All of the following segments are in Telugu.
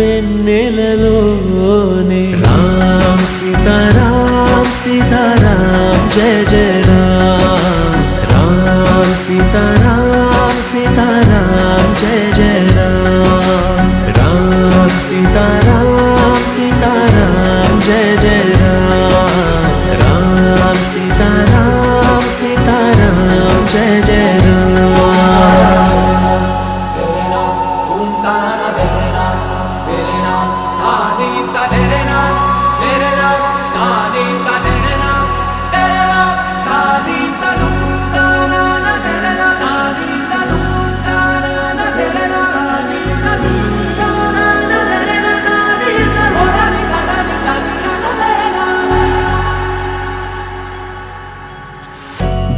వెన్నెలలోనే. రామ్ సీతారామ్ సీతారామ్ జయ జయ రామ్. రామ్ సీతారామ్ సీతారామ్ జయ జయ రామ్. రామ్ సీతారామ్ సీతారామ్ జయ జయ రామ్. రామ్ సీతారామ్ సీతారామ్ జయ జయ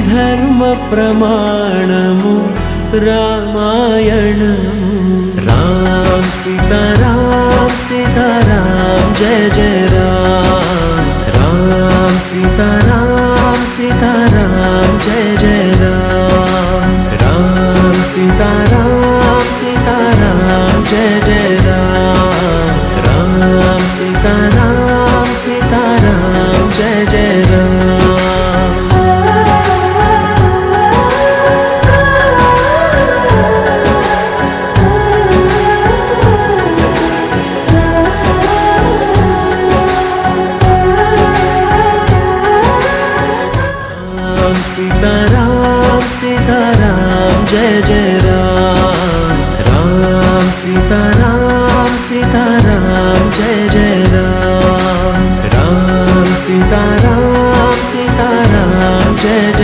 ధర్మ ప్రమాణము రామాయణము. రామ్ సీతారామ్ సీతారామ్ జయ జయ జయ జయ రామ రామ సీతారామ సీతారామ జయ జయ రామ రామ సీతారామ సీతారామ జయ జయ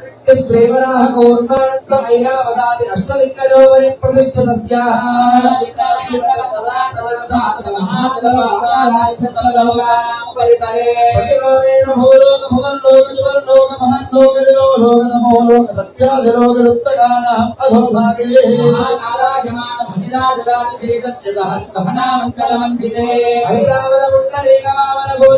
శ్రేవరాహ కౌర్మానంత ఐరావదాది అష్టలింగలో